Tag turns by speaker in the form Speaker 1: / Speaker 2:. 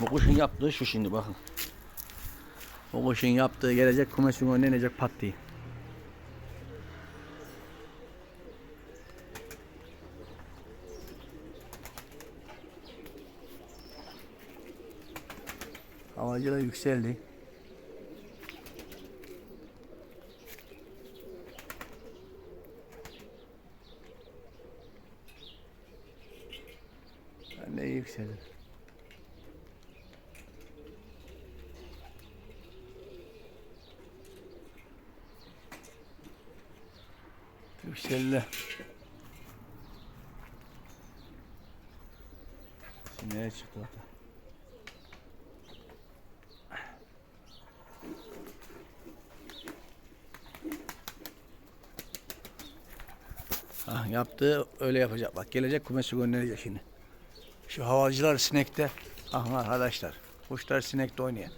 Speaker 1: Bu kuşun yaptığı şu şimdi bakın. O kuşun yaptığı gelecek kumesin önüne inecek pat diye. Havacılar yükseldi. Ben de yükseldim. Nereye çıktı orada? Ah, yaptığı öyle yapacak. Bak gelecek kumesi gönderecek şimdi. Şu havacılar sinekte. Ah arkadaşlar. Kuşlar sinekte oynuyor.